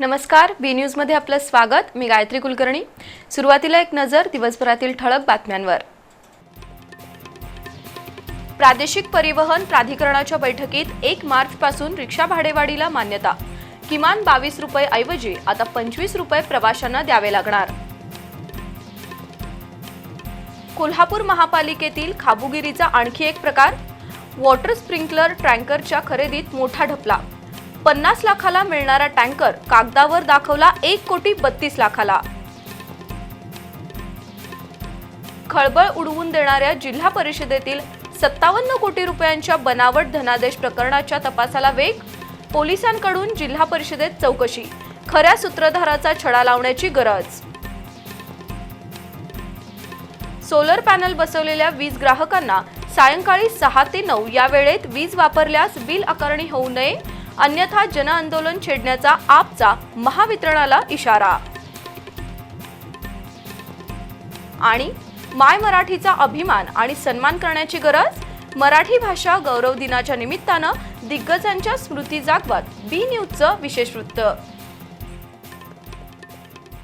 नमस्कार बी न्यूजमध्ये आपलं स्वागत. मी गायत्री कुलकर्णी. सुरुवातीला एक नजर दिवसभरातील ठळक बातम्यांवर. प्रादेशिक परिवहन प्राधिकरणाच्या बैठकीत एक मार्चपासून रिक्षा भाडेवाढीला मान्यता. किमान बावीस रुपये ऐवजी आता पंचवीस रुपये प्रवाशांना द्यावे लागणार. कोल्हापूर महापालिकेतील खाबुगिरीचा आणखी एक प्रकार. वॉटर स्प्रिंकलर टँकरच्या खरेदीत मोठा ढपला. पन्नास लाखाला मिळणारा टँकर कागदावर दाखवला एक कोटी बत्तीस लाखाला. खळबळ उडवून देणाऱ्या जिल्हा परिषदेतील सत्तावन्न कोटी रुपयांच्या बनावट धनादेश प्रकरणाच्या तपासाला वेग? पोलिसांकडून जिल्हा परिषदेत चौकशी खऱ्या सूत्रधाराचा छडा लावण्याची गरज. सोलर पॅनल बसवलेल्या वीज ग्राहकांना सायंकाळी सहा ते नऊ या वेळेत वीज वापरल्यास बिल आकारणी होऊ नये? अन्यथा जनआंदोलन छेडण्याचा आपचा महावितरणाला इशारा. आणि माय मराठीचा अभिमान आणि सन्मान करण्याची गरज? मराठी भाषा गौरव दिनाच्या निमित्तानं दिग्गजांच्या स्मृती जागवत बी न्यूजचं विशेष वृत्त.